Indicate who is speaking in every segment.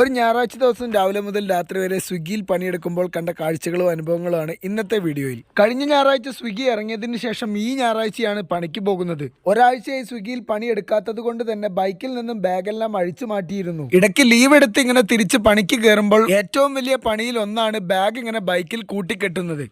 Speaker 1: ഒരു ഞായറാഴ്ച ദിവസം രാവിലെ മുതൽ രാത്രി വരെ സ്വിഗ്ഗിയിൽ പണിയെടുക്കുമ്പോൾ കണ്ട കാഴ്ചകളും അനുഭവങ്ങളുമാണ് ഇന്നത്തെ വീഡിയോയിൽ. കഴിഞ്ഞ ഞായറാഴ്ച സ്വിഗ്ഗി ഇറങ്ങിയതിന് ശേഷം ഈ ഞായറാഴ്ചയാണ് പണിക്ക് പോകുന്നത്. ഒരാഴ്ചയായി സ്വിഗ്ഗിയിൽ പണിയെടുക്കാത്തത് കൊണ്ട് തന്നെ ബൈക്കിൽ നിന്നും ബാഗെല്ലാം അഴിച്ചു മാറ്റിയിരുന്നു. ഇടയ്ക്ക് ലീവ് എടുത്ത് ഇങ്ങനെ തിരിച്ച് പണിക്ക് കയറുമ്പോൾ ഏറ്റവും വലിയ പണിയിൽ ഒന്നാണ് ബാഗ് ഇങ്ങനെ ബൈക്കിൽ കൂട്ടിക്കെട്ടുന്നത്.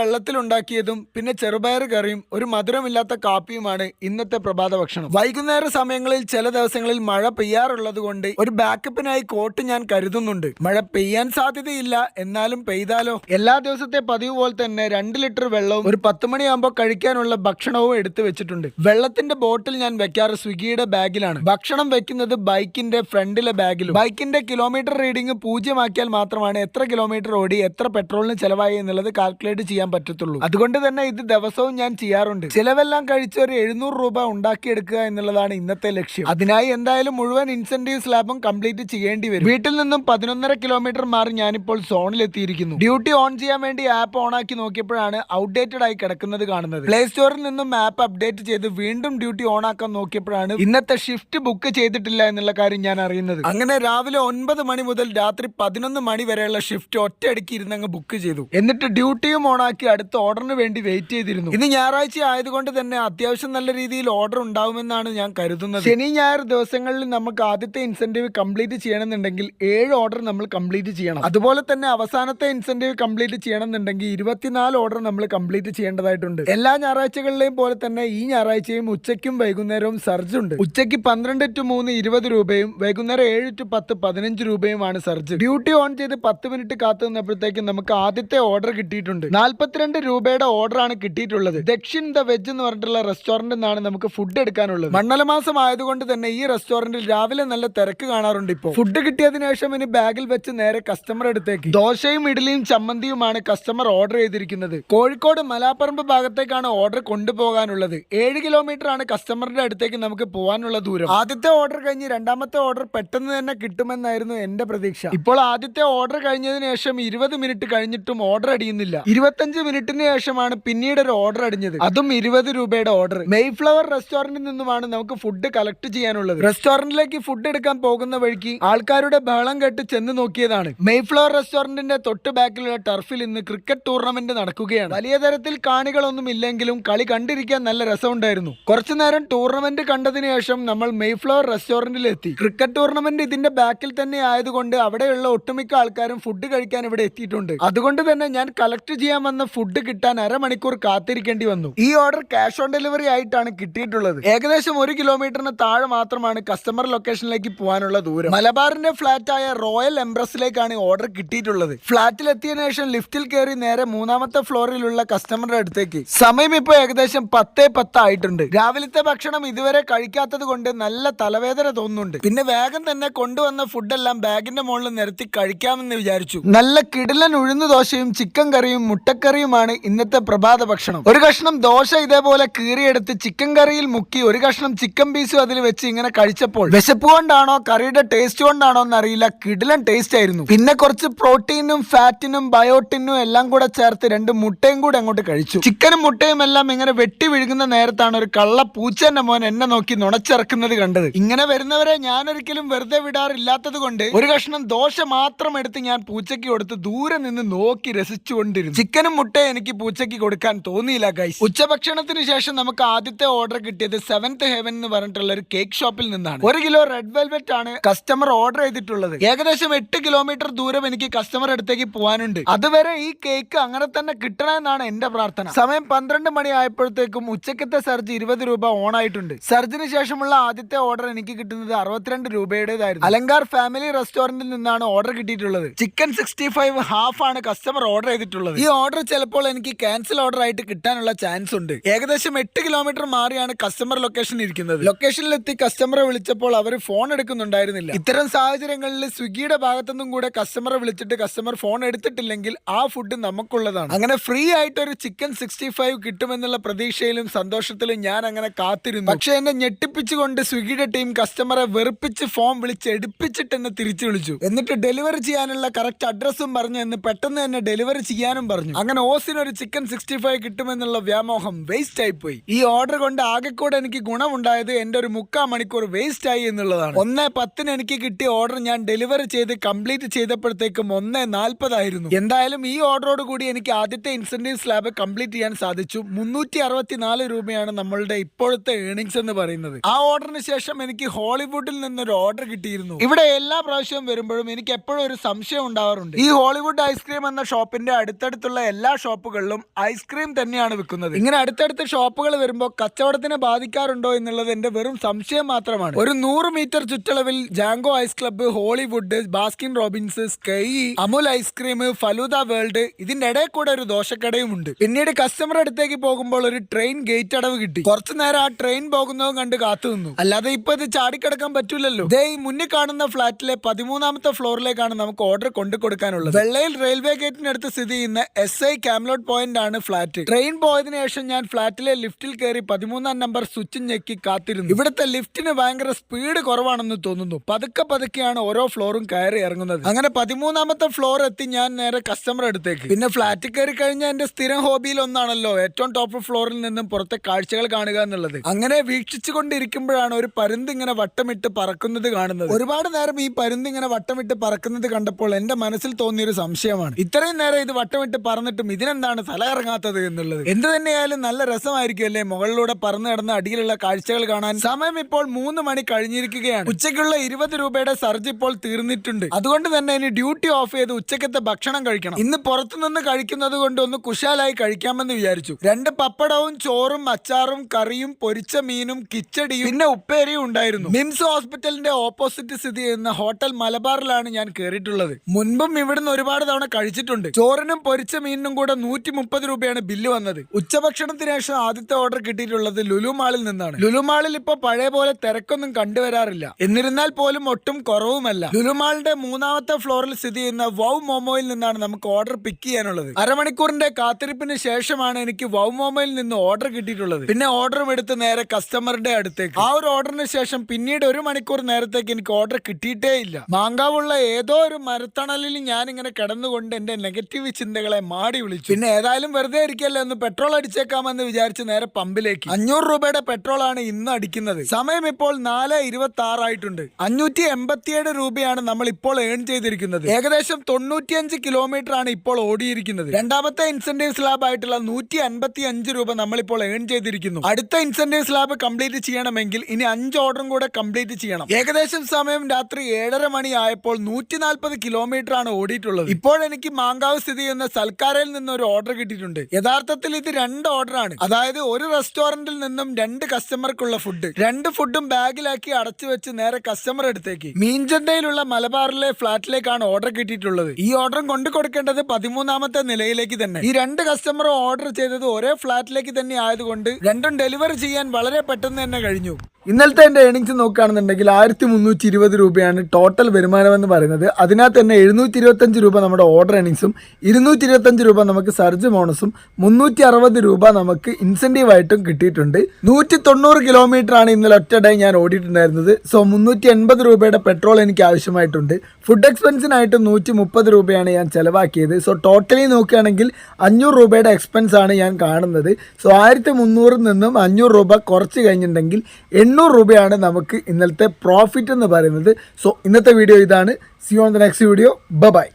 Speaker 1: വെള്ളത്തിൽ ഉണ്ടാക്കിയതും പിന്നെ ചെറുപയർ കറിയും ഒരു മധുരമില്ലാത്ത കാപ്പിയുമാണ് ഇന്നത്തെ പ്രഭാത ഭക്ഷണം വൈകുന്നേര സമയങ്ങളിൽ ചില ദിവസങ്ങളിൽ മഴ പെയ്യാറുള്ളത് ഒരു ബാക്കപ്പിനായി കോട്ട് ഞാൻ കരുതുന്നുണ്ട്. മഴ പെയ്യാൻ സാധ്യതയില്ല എന്നാലും പെയ്താലോ? എല്ലാ ദിവസത്തെ പതിവ് പോലെ തന്നെ രണ്ട് ലിറ്റർ വെള്ളവും ഒരു പത്ത് മണിയാകുമ്പോൾ കഴിക്കാനുള്ള ഭക്ഷണവും എടുത്തു വെച്ചിട്ടുണ്ട്. വെള്ളത്തിന്റെ ബോട്ടിൽ ഞാൻ വെക്കാറ് സ്വിഗ്ഗിയുടെ ബാഗിലാണ്. ഭക്ഷണം വെക്കുന്നത് ബൈക്കിന്റെ ഫ്രണ്ടിലെ ബാഗിലും. ബൈക്കിന്റെ കിലോമീറ്റർ റീഡിംഗ് പൂജ്യമാക്കിയാൽ മാത്രമാണ് എത്ര കിലോമീറ്റർ ഓടി എത്ര പെട്രോളിന് ചെലവായി എന്നുള്ളത് കാൽക്കുലേറ്റ് ചെയ്യാൻ പറ്റത്തുള്ളൂ. അതുകൊണ്ട് തന്നെ ഇത് ദിവസവും ഞാൻ ചെയ്യാറുണ്ട്. ചിലവെല്ലാം കഴിച്ച് ഒരു എഴുന്നൂറ് രൂപ ഉണ്ടാക്കിയെടുക്കുക എന്നുള്ളതാണ് ഇന്നത്തെ ലക്ഷ്യം. അതിനായി എന്തായാലും മുഴുവൻ ഇൻസെന്റീവ് സ്ലാബും കംപ്ലീറ്റ് ചെയ്യേണ്ടി വരും. വീട്ടിൽ നിന്നും പതിനൊന്നര കിലോമീറ്റർ മാറി ഞാനിപ്പോൾ സോണിൽ എത്തിയിരിക്കുന്നു ഡ്യൂട്ടി ഓൺ ചെയ്യാൻ വേണ്ടി ആപ്പ് ഓൺ ആക്കി നോക്കിയപ്പോഴാണ് ഔട്ട്ഡേറ്റഡ് ആയി കിടക്കുന്നത് കാണുന്നത്. പ്ലേ സ്റ്റോറിൽ നിന്നും ആപ്പ് അപ്ഡേറ്റ് ചെയ്ത് വീണ്ടും ഡ്യൂട്ടി ഓൺ ആക്കാൻ നോക്കിയപ്പോഴാണ് ഇന്നത്തെ ഷിഫ്റ്റ് ബുക്ക് ചെയ്തിട്ടില്ല എന്നുള്ള കാര്യം ഞാൻ അറിയുന്നത്. അങ്ങനെ രാവിലെ ഒൻപത് മണി മുതൽ രാത്രി പതിനൊന്ന് മണി വരെയുള്ള ഷിഫ്റ്റ് ഒറ്റയടിക്ക് ഇരുന്നങ്ങ് ബുക്ക് ചെയ്തു. എന്നിട്ട് ഡ്യൂട്ടിയും ഓൺ ആക്കി അടുത്ത ഓർഡറിന് വേണ്ടി വെയിറ്റ് ചെയ്തിരുന്നു. ഇന്ന് ഞായറാഴ്ച ആയതുകൊണ്ട് തന്നെ അത്യാവശ്യം നല്ല രീതിയിൽ ഓർഡർ ഉണ്ടാവുമെന്നാണ് ഞാൻ കരുതുന്നത്. ശനി ഞായർ ദിവസങ്ങളിൽ നമുക്ക് ആദ്യത്തെ ഇൻസെന്റീവ് കംപ്ലീറ്റ് ചെയ്യണമെന്നുണ്ടെങ്കിൽ ഏഴ് ഓർഡർ നമ്മൾ കംപ്ലീറ്റ് ചെയ്യണം. അതുപോലെ തന്നെ അവസാനത്തെ ഇൻസെന്റീവ് കംപ്ലീറ്റ് ചെയ്യണമെന്നുണ്ടെങ്കിൽ ഇരുപത്തിനാല് ഓർഡർ നമ്മൾ കംപ്ലീറ്റ് ചെയ്യേണ്ടതായിട്ടുണ്ട്. എല്ലാ ഞായറാഴ്ചകളിലെയും പോലെ തന്നെ ഈ ഞായറാഴ്ചയും ഉച്ചയ്ക്കും വൈകുന്നേരവും സർജ് ഉണ്ട്. ഉച്ചയ്ക്ക് പന്ത്രണ്ട് ടു മൂന്ന് ഇരുപത് രൂപയും വൈകുന്നേരം ഏഴ് ടു പത്ത് പതിനഞ്ച് രൂപയുമാണ് സർജ് ഡ്യൂട്ടി ഓൺ ചെയ്ത് പത്ത് മിനിറ്റ് കാത്തു നിന്നപ്പോഴത്തേക്കും നമുക്ക് ആദ്യത്തെ ഓർഡർ കിട്ടിയിട്ടുണ്ട്. നാൽപ്പത്തിരണ്ട് രൂപയുടെ ഓർഡർ ആണ് കിട്ടിയിട്ടുള്ളത്. ദക്ഷിൺ ദ വെജ് എന്ന് പറഞ്ഞിട്ടുള്ള റെസ്റ്റോറന്റിൽ നിന്നാണ് നമുക്ക് ഫുഡ് എടുക്കാനുള്ളത്. മണ്ഡല മാസം ആയതുകൊണ്ട് തന്നെ ഈ റെസ്റ്റോറന്റിൽ രാവിലെ നല്ല തിരക്ക് കാണാറുണ്ട് ഇപ്പോൾ. ഫുഡ് കിട്ടിയതിനു ശേഷം ഇനി ബാഗിൽ വെച്ച് നേരെ കസ്റ്റമർ അടുത്തേക്ക്. ദോശയും ഇഡലിയും ചമ്മന്തിയുമാണ് കസ്റ്റമർ ഓർഡർ ചെയ്തിരിക്കുന്നത്. കോഴിക്കോട് മലാപ്പറമ്പ് ഭാഗത്തേക്കാണ് ഓർഡർ കൊണ്ടുപോകാനുള്ളത്. ഏഴ് കിലോമീറ്റർ ആണ് കസ്റ്റമറിന്റെ അടുത്തേക്ക് നമുക്ക് പോകാനുള്ള ദൂരം. ആദ്യത്തെ ഓർഡർ കഴിഞ്ഞ് രണ്ടാമത്തെ ഓർഡർ പെട്ടെന്ന് തന്നെ കിട്ടുമെന്നായിരുന്നു എന്റെ പ്രതീക്ഷ. ഇപ്പോൾ ആദ്യത്തെ ഓർഡർ കഴിഞ്ഞതിന് ശേഷം ഇരുപത് മിനിറ്റ് കഴിഞ്ഞിട്ടും ഓർഡർ അടിയുന്നില്ല. ഇരുപത്തഞ്ച് മിനിറ്റിന് ശേഷമാണ് പിന്നീട് ഒരു ഓർഡർ അടിഞ്ഞത്. അതും ഇരുപത് രൂപയുടെ ഓർഡർ മെയ്ഫ്ലവർ റെസ്റ്റോറന്റിൽ നിന്നുമാണ് നമുക്ക് ഫുഡ് കളക്ട് ചെയ്യാനുള്ളത്. റെസ്റ്റോറന്റിലേക്ക് ഫുഡ് എടുക്കാൻ പോകുന്ന വഴിക്ക് ആൾക്കാരുടെ ബഹളം കേട്ട് ചെന്ന് നോക്കിയതാണ്. മെയ്ഫ്ലവർ റെസ്റ്റോറന്റിന്റെ തൊട്ട് ബാക്കിലുള്ള ടർഫിൽ ഇന്ന് ക്രിക്കറ്റ് ടൂർണമെന്റ് നടക്കുകയാണ്. വലിയ തരത്തിൽ കാണികളൊന്നും ഇല്ലെങ്കിലും കളി കണ്ടിരിക്കാൻ നല്ല രസമുണ്ടായിരുന്നു. കുറച്ചു നേരം ടൂർണമെന്റ് കണ്ടതിന് ശേഷം നമ്മൾ മെയ്ഫ്ലവർ റെസ്റ്റോറന്റിൽ എത്തി. ക്രിക്കറ്റ് ടൂർണമെന്റ് ഇതിന്റെ ബാക്കിൽ തന്നെ ആയതുകൊണ്ട് അവിടെയുള്ള ഒട്ടുമിക്ക ആൾക്കാരും ഫുഡ് കഴിക്കാൻ ഇവിടെ എത്തിയിട്ടുണ്ട്. അതുകൊണ്ട് തന്നെ ഞാൻ കളക്ട് ചെയ്യാൻ വന്ന ഫുഡ് കിട്ടാൻ അരമണിക്കൂർ കാത്തിരിക്കേണ്ടി വന്നു. ഈ ഓർഡർ ക്യാഷ് ഓൺ ഡെലിവറി ആയിട്ടാണ് കിട്ടിയിട്ടുള്ളത്. ഏകദേശം ഒരു കിലോമീറ്ററിന് താഴെ മാത്രമാണ് കസ്റ്റമർ ലൊക്കേഷനിലേക്ക് പോകാനുള്ള ദൂരം. മലബാറിന്റെ ഫ്ലാറ്റ് ആയ റോയൽ എംബ്രസിലേക്കാണ് ഓർഡർ കിട്ടിയിട്ടുള്ളത്. ഫ്ലാറ്റിൽ എത്തിയ ശേഷം ലിഫ്റ്റിൽ കയറി നേരെ മൂന്നാമത്തെ ഫ്ലോറിലുള്ള കസ്റ്റമറുടെ അടുത്തേക്ക്. സമയം ഇപ്പോൾ ഏകദേശം പത്തേ പത്തായിട്ടുണ്ട്. രാവിലത്തെ ഭക്ഷണം ഇതുവരെ കഴിക്കാത്തത് കൊണ്ട് നല്ല തലവേദന തോന്നുന്നുണ്ട്. പിന്നെ വേഗം തന്നെ കൊണ്ടുവന്ന ഫുഡെല്ലാം ബാഗിന്റെ മുകളിൽ നിരത്തി കഴിക്കാമെന്ന് വിചാരിച്ചു. നല്ല കിടിലൻ ഉഴുന്ന ദോശയും ചിക്കൻ കറിയും മുട്ടക്കറിയുമാണ് ഇന്നത്തെ പ്രഭാത ഭക്ഷണം. ഒരു കഷ്ണം ദോശ ഇതേപോലെ കീറിയെടുത്ത് ചിക്കൻ കറിയിൽ മുക്കി ഒരു കഷ്ണം ചിക്കൻ പീസും അതിൽ വെച്ച് ഇങ്ങനെ കഴിച്ചപ്പോൾ വിശപ്പ് കൊണ്ടാണോ കറിയുടെ ടേസ്റ്റ് കൊണ്ടാണോ എന്നറിയില്ല കിടിലൻ ടേസ്റ്റ് ആയിരുന്നു. പിന്നെ കുറച്ച് പ്രോട്ടീനും ഫാറ്റിനും ബയോട്ടിനും എല്ലാം കൂടെ ചേർത്ത് രണ്ട് മുട്ടയും കൂടെ അങ്ങോട്ട് കഴിച്ചു. ചിക്കനും മുട്ടയും എല്ലാം ഇങ്ങനെ വെട്ടി വിഴുകുന്ന നേരത്താണ് ഒരു കള്ള പൂച്ചന്റെ മോൻ എന്നെ നോക്കി നുണച്ചിറക്കുന്നത് കണ്ടത്. ഇങ്ങനെ വരുന്നവരെ ഞാൻ ഒരിക്കലും വെറുതെ വിടാറില്ലാത്തത് കൊണ്ട് ഒരു കഷ്ണം ദോശ മാത്രം എടുത്ത് ഞാൻ പൂച്ചയ്ക്ക് കൊടുത്ത് ദൂരെ നിന്ന് നോക്കി രസിച്ചുകൊണ്ടിരുന്നു. ചിക്കനും മുട്ടയും എനിക്ക് പൂച്ചയ്ക്ക് കൊടുക്കാൻ തോന്നിയില്ല ഗൈസ് ഉച്ചഭക്ഷണത്തിന് ശേഷം നമുക്ക് ആദ്യത്തെ ഓർഡർ കിട്ടിയത് സെവൻത് ഹെവൻ എന്ന് പറഞ്ഞിട്ടുള്ള ഒരു കേക്ക് ഷോപ്പിൽ നിന്നാണ്. ഒരു കിലോ റെഡ് വെൽവെറ്റ് ആണ് കസ്റ്റമർ ഓർഡർ ചെയ്തിട്ടുള്ളത്. ഏകദേശം എട്ട് കിലോമീറ്റർ ദൂരം എനിക്ക് കസ്റ്റമർ അടുത്തേക്ക് പോകാനുണ്ട് അതുവരെ ഈ കേക്ക് അങ്ങനെ തന്നെ കിട്ടണമെന്നാണ് എന്റെ പ്രാർത്ഥന. സമയം പന്ത്രണ്ട് മണി ആയപ്പോഴത്തേക്കും ഉച്ചക്കത്തെ സർജ് ഇരുപത് രൂപ ഓൺ ആയിട്ടുണ്ട്. സർജിന് ശേഷമുള്ള ആദ്യത്തെ ഓർഡർ എനിക്ക് കിട്ടുന്നത് അറുപത്തിരണ്ട് രൂപയുടേതായിരുന്നു. അലങ്കാർ ഫാമിലി റെസ്റ്റോറന്റിൽ നിന്നാണ് ഓർഡർ കിട്ടിയിട്ടുള്ളത്. ചിക്കൻ സിക്സ്റ്റി ഫൈവ് ഹാഫ് ആണ് കസ്റ്റമർ ഓർഡർ ചെയ്തിട്ടുള്ളത്. ഈ ഓർഡർ ചിലപ്പോൾ എനിക്ക് ക്യാൻസൽ ഓർഡർ ആയിട്ട് കിട്ടാനുള്ള ചാൻസ് ഉണ്ട്. ഏകദേശം എട്ട് കിലോമീറ്റർ മാറിയാണ് കസ്റ്റമർ ലൊക്കേഷൻ ഇരിക്കുന്നത്. ലൊക്കേഷനിലെത്തി കസ്റ്റമറെ വിളിച്ചപ്പോൾ അവർ ഫോൺ എടുക്കുന്നുണ്ടായിരുന്നില്ല. ഇത്തരം സാഹചര്യങ്ങളിൽ സ്വിഗ്ഗിയുടെ ഭാഗത്തുനിന്നും കൂടെ കസ്റ്റമറെ വിളിച്ചിട്ട് കസ്റ്റമർ ഫോൺ എടുത്തിട്ടില്ലെങ്കിൽ ആ ഫുഡ് നമുക്കുള്ളതാണ്. അങ്ങനെ ഫ്രീ ആയിട്ട് ഒരു ചിക്കൻ സിക്സ്റ്റി ഫൈവ് കിട്ടുമെന്നുള്ള പ്രതീക്ഷയിലും സന്തോഷത്തിലും ഞാൻ അങ്ങനെ കാത്തിരുന്നു. പക്ഷെ എന്നെ ഞെട്ടിപ്പിച്ചുകൊണ്ട് സ്വിഗ്ഗിയുടെ ടീം കസ്റ്റമറെ വെറുപ്പിച്ച് ഫോൺ വിളിച്ച് എടുപ്പിച്ചിട്ട് എന്നെ തിരിച്ചു വിളിച്ചു. എന്നിട്ട് ഡെലിവറി ചെയ്യാനുള്ള കറക്റ്റ് അഡ്രസ്സും പറഞ്ഞു എന്ന് പെട്ടെന്ന് തന്നെ ഡെലിവറി ചെയ്യാനും പറഞ്ഞു. അങ്ങനെ ഓസിന് ഒരു ചിക്കൻ സിക്സ്റ്റി ഫൈവ് കിട്ടുമെന്നുള്ള വ്യാമോഹം വേസ്റ്റ് ആയി പോയി ഈ ഓർഡർ കൊണ്ട് ആകെക്കൂടെ കൂടെ എനിക്ക് ഗുണമുണ്ടായത് എന്റെ ഒരു മുക്കാ മണിക്കൂർ വേസ്റ്റ് ആയി എന്നുള്ളതാണ്. ഒന്നേ പത്തിന് എനിക്ക് കിട്ടിയ ഓർഡർ ഞാൻ ഡെലിവറി ചെയ്ത് കംപ്ലീറ്റ് ചെയ്തപ്പോഴത്തേക്കും ഒന്ന് നാൽപ്പതായിരുന്നു. എന്തായാലും ഈ ഓർഡറോട് കൂടി എനിക്ക് ആദ്യത്തെ ഇൻസെന്റീവ് സ്ലാബ് കംപ്ലീറ്റ് ചെയ്യാൻ സാധിച്ചു. മുന്നൂറ്റി അറുപത്തിനാല് രൂപയാണ് നമ്മളുടെ ഇപ്പോഴത്തെ ഏണിങ്സ് എന്ന് പറയുന്നത്. ആ ഓർഡറിന് ശേഷം എനിക്ക് ഹോളിവുഡിൽ നിന്നൊരു ഓർഡർ കിട്ടിയിരുന്നു. ഇവിടെ എല്ലാ പ്രാവശ്യവും വരുമ്പോഴും എനിക്ക് എപ്പോഴും ഒരു സംശയം ഉണ്ടാവാറുണ്ട്. ഈ ഹോളിവുഡ് ഐസ്ക്രീം എന്ന ഷോപ്പിന്റെ അടുത്തടുത്തുള്ള എല്ലാ ഷോപ്പുകളിലും ഐസ്ക്രീം തന്നെയാണ് വിൽക്കുന്നത്. ഇങ്ങനെ അടുത്തടുത്ത് ഷോപ്പുകൾ വരുമ്പോൾ കച്ചവടത്തിനെ ബാധിക്കാറുണ്ടോ എന്നുള്ളത് എന്റെ വെറും സംശയം മാത്രമാണ്. ഒരു നൂറ് മീറ്റർ ചുറ്റളവിൽ Jango ice club Hollywood Baskin Robbins sky Amul ice cream falooda world ഇതിന്റെ ഇടയിൽ കൂടെ ഒരു ദോശക്കടയും ഉണ്ട്. പിന്നീട് കസ്റ്റമർ അടുത്തേക്ക് പോകുമ്പോൾ ഒരു ട്രെയിൻ ഗേറ്റ് അടവ് കിട്ടി. കുറച്ചു നേരം ആ ട്രെയിൻ പോകുന്നതും കണ്ട് കാത്തു നിന്നു. അല്ലാതെ ഇപ്പൊ ഇത് ചാടിക്കിടക്കാൻ പറ്റൂലല്ലോ. ദേ ഈ മുന്നിൽ കാണുന്ന ഫ്ലാറ്റിലെ പതിമൂന്നാമത്തെ ഫ്ലോറിലേക്കാണ് നമുക്ക് ഓർഡർ കൊണ്ടു കൊടുക്കാനുള്ളത്. വെള്ളയിൽ റെയിൽവേ ഗേറ്റിനടുത്ത് സ്ഥിതി ചെയ്യുന്ന എസ് ഐ കാമലോട്ട് പോയിന്റ് ആണ് ഫ്ലാറ്റ് ട്രെയിൻ പോയതിനു ശേഷം ഞാൻ ഫ്ളാറ്റിലെ ലിഫ്റ്റിൽ കയറി പതിമൂന്നാം നമ്പർ സ്വിച്ച് ഞെക്കി കാത്തിരുന്നു. ഇവിടുത്തെ ലിഫ്റ്റിന് ഭയങ്കര സ്പീഡ് കുറവാണെന്ന് തോന്നുന്നു. പതുക്കെ പതുക്കെ പതുക്കെയാണ് ഓരോ ഫ്ലോറും കയറി ഇറങ്ങുന്നത്. അങ്ങനെ പതിമൂന്നാമത്തെ ഫ്ലോർ എത്തി ഞാൻ നേരെ കസ്റ്റമർ അടുത്തേക്ക്. പിന്നെ ഫ്ലാറ്റിൽ കയറി കഴിഞ്ഞ എന്റെ സ്ഥിരം ഹോബിയിൽ ഒന്നാണല്ലോ ഏറ്റവും ടോപ്പ് ഫ്ലോറിൽ നിന്നും പുറത്തെ കാഴ്ചകൾ കാണുക എന്നുള്ളത്. അങ്ങനെ വീക്ഷിച്ചു കൊണ്ടിരിക്കുമ്പോഴാണ് ഒരു പരുന്ത് ഇങ്ങനെ വട്ടമിട്ട് പറക്കുന്നത് കാണുന്നത്. ഒരുപാട് നേരം ഈ പരുന്ത് ഇങ്ങനെ വട്ടമിട്ട് പറക്കുന്നത് കണ്ടപ്പോൾ എന്റെ മനസ്സിൽ തോന്നിയ ഒരു സംശയമാണ്. ഇത്രയും നേരം ഇത് വട്ടമിട്ട് പറന്നിട്ടും ഇതിനെന്താണ് തല ഇറങ്ങാത്തത് എന്നുള്ളത്? എന്ത് തന്നെയായാലും നല്ല രസമായിരിക്കും അല്ലേ മുകളിലൂടെ പറന്നു കിടന്ന അടിയിലുള്ള കാഴ്ചകൾ കാണാൻ? സമയം ഇപ്പോൾ മൂന്ന് മണി കഴിഞ്ഞിരിക്കുകയാണ്. ഉച്ചയ്ക്കുള്ള ഇരുപത് രൂപയുടെ സർജ് ഇപ്പോൾ തീർന്നിട്ടുണ്ട്. അതുകൊണ്ട് തന്നെ ഇനി ഡ്യൂട്ടി ഓഫ് ചെയ്ത് ഉച്ചക്കത്തെ ഭക്ഷണം കഴിക്കണം. ഇന്ന് പുറത്തുനിന്ന് കഴിക്കുന്നത് കൊണ്ട് ഒന്ന് കുശാലായി കഴിക്കാമെന്ന് വിചാരിച്ചു. രണ്ട് പപ്പടവും ചോറും അച്ചാറും കറിയും പൊരിച്ച മീനും കിച്ചടിയും പിന്നെ ഉപ്പേരിയും ഉണ്ടായിരുന്നു. മിംസ് ഹോസ്പിറ്റലിന്റെ ഓപ്പോസിറ്റ് സ്ഥിതി ചെയ്യുന്ന ഹോട്ടൽ മലബാറിലാണ് ഞാൻ കയറിയിട്ടുള്ളത് മുൻപും ഇവിടുന്ന് ഒരുപാട് തവണ കഴിച്ചിട്ടുണ്ട്. ചോറിനും പൊരിച്ച മീനിനും കൂടെ നൂറ്റി മുപ്പത് രൂപയാണ് ബില്ല് വന്നത്. ഉച്ചഭക്ഷണത്തിന് ശേഷം ആദ്യത്തെ ഓർഡർ കിട്ടിയിട്ടുള്ളത് ലുലു മാളിൽ നിന്നാണ്. ലുലു മാളിൽ ഇപ്പൊ പഴയ പോലെ തിരക്കൊന്നും കണ്ടുവരാറില്ല. എന്നിരുന്നാൽ പോലും ഒട്ടും കുറവുമല്ല. ലുലുമാളിന്റെ മൂന്നാമത്തെ ഫ്ലോറിൽ സ്ഥിതി ചെയ്യുന്ന വൗ മോമോയിൽ നിന്നാണ് നമുക്ക് ഓർഡർ പിക്ക് ചെയ്യാനുള്ളത്. അരമണിക്കൂറിന്റെ കാത്തിരിപ്പിന് ശേഷമാണ് എനിക്ക് വൗ മോമോയിൽ നിന്ന് ഓർഡർ കിട്ടിയിട്ടുള്ളത്. പിന്നെ ഓർഡറും എടുത്ത് നേരെ കസ്റ്റമറുടെ അടുത്തേക്ക്. ആ ഒരു ഓർഡറിന് ശേഷം പിന്നീട് ഒരു മണിക്കൂർ നേരത്തേക്ക് എനിക്ക് ഓർഡർ കിട്ടിയിട്ടേ ഇല്ല. മാങ്കാവുള്ള ഏതോ ഒരു മരത്തണലിൽ ഞാൻ ഇങ്ങനെ കിടന്നുകൊണ്ട് എന്റെ നെഗറ്റീവ് ചിന്തകളെ മാടി വിളിച്ചു. പിന്നെ ഏതായാലും വെറുതെ ഇരിക്കല്ലോ ഒന്ന് പെട്രോൾ അടിച്ചേക്കാമെന്ന് വിചാരിച്ച് നേരെ പമ്പിലേക്ക്. അഞ്ഞൂറ് രൂപയുടെ പെട്രോൾ ആണ് ഇന്ന് അടിക്കുന്നത്. സമയം ഇപ്പോൾ നാല് ഇരുപത്തി ആറായിട്ടുണ്ട് അഞ്ഞൂറ്റി എൺപത്തിയേഴ് രൂപയാണ് നമ്മൾ ഇപ്പോൾ ഏൺ ചെയ്തിരിക്കുന്നത്. ഏകദേശം തൊണ്ണൂറ്റിയഞ്ച് കിലോമീറ്റർ ആണ് ഇപ്പോൾ ഓടിയിരിക്കുന്നത്. രണ്ടാമത്തെ ഇൻസെന്റീവ് സ്ലാബ് ആയിട്ടുള്ള നൂറ്റി അൻപത്തി അഞ്ച് രൂപ നമ്മളിപ്പോൾ ഏൺ ചെയ്തിരിക്കുന്നു. അടുത്ത ഇൻസെന്റീവ് സ്ലാബ് കംപ്ലീറ്റ് ചെയ്യണമെങ്കിൽ ഇനി അഞ്ച് ഓർഡറും കൂടെ കംപ്ലീറ്റ് ചെയ്യണം. ഏകദേശം സമയം രാത്രി ഏഴര മണി ആയപ്പോൾ നൂറ്റി നാൽപ്പത് കിലോമീറ്റർ ആണ് ഓടിയിട്ടുള്ളത്. ഇപ്പോൾ എനിക്ക് മാങ്കാവ് സ്ഥിതി ചെയ്യുന്ന സൽക്കാരയിൽ നിന്ന് ഒരു ഓർഡർ കിട്ടിയിട്ടുണ്ട്. യഥാർത്ഥത്തിൽ ഇത് രണ്ട് ഓർഡറാണ് അതായത് ഒരു റെസ്റ്റോറന്റിൽ നിന്നും രണ്ട് കസ്റ്റമർക്കുള്ള ഫുഡ് രണ്ട് ഫുഡും ബാഗിലാക്കി അടച്ചു വെച്ച് നേരെ കസ്റ്റമർ അടുത്തേക്ക്. മീൻചന്തയിലുള്ള മലബാറിലെ ഫ്ളാറ്റിലേക്കാണ് ഓർഡർ കിട്ടിയിട്ടുള്ളത്. ഈ ഓർഡർ കൊണ്ടു കൊടുക്കേണ്ടത് പതിമൂന്നാമത്തെ നിലയിലേക്ക് തന്നെ. ഈ രണ്ട് കസ്റ്റമറും ഓർഡർ ചെയ്തത് ഒരേ ഫ്ളാറ്റിലേക്ക് തന്നെ ആയതുകൊണ്ട് രണ്ടും ഡെലിവറി ചെയ്യാൻ വളരെ പെട്ടെന്ന് തന്നെ കഴിഞ്ഞു. ഇന്നലത്തെ എന്റെ ഏണിങ്സ് നോക്കുകയാണെന്നുണ്ടെങ്കിൽ ആയിരത്തി മുന്നൂറ്റി ഇരുപത് രൂപയാണ് ടോട്ടൽ വരുമാനം എന്ന് പറയുന്നത്. അതിനകത്ത് തന്നെ എഴുന്നൂറ്റി ഇരുപത്തഞ്ച് രൂപ നമ്മുടെ ഓർഡർ ഏണിങ്സും ഇരുന്നൂറ്റി ഇരുപത്തഞ്ച് രൂപ നമുക്ക് സർജ് ബോണസും മുന്നൂറ്റി അറുപത് രൂപ നമുക്ക് ഇൻസെന്റീവായിട്ടും കിട്ടിയിട്ടുണ്ട്. നൂറ്റി തൊണ്ണൂറ് കിലോമീറ്റർ ആണ് ഇന്നലെ ഒറ്റ ഡേ ഞാൻ ഓടിയിട്ടുണ്ടായിരുന്നത്. സോ മുന്നൂറ്റി എൺപത് രൂപയുടെ പെട്രോൾ എനിക്ക് ആവശ്യമായിട്ടുണ്ട്. ഫുഡ് എക്സ്പെൻസിനായിട്ട് നൂറ്റി മുപ്പത് രൂപയാണ് ഞാൻ ചിലവാക്കിയത്. സോ ടോട്ടലി നോക്കുകയാണെങ്കിൽ അഞ്ഞൂറ് രൂപയുടെ എക്സ്പെൻസാണ് ഞാൻ കാണുന്നത്. സോ ആയിരത്തി മുന്നൂറിൽ നിന്നും അഞ്ഞൂറ് രൂപ കുറച്ച് കഴിഞ്ഞിട്ടുണ്ടെങ്കിൽ എണ്ണൂറ് രൂപയാണ് നമുക്ക് ഇന്നലത്തെ പ്രോഫിറ്റ് എന്ന് പറയുന്നത്. സോ ഇന്നത്തെ വീഡിയോ ഇതാണ്. See on the next video bye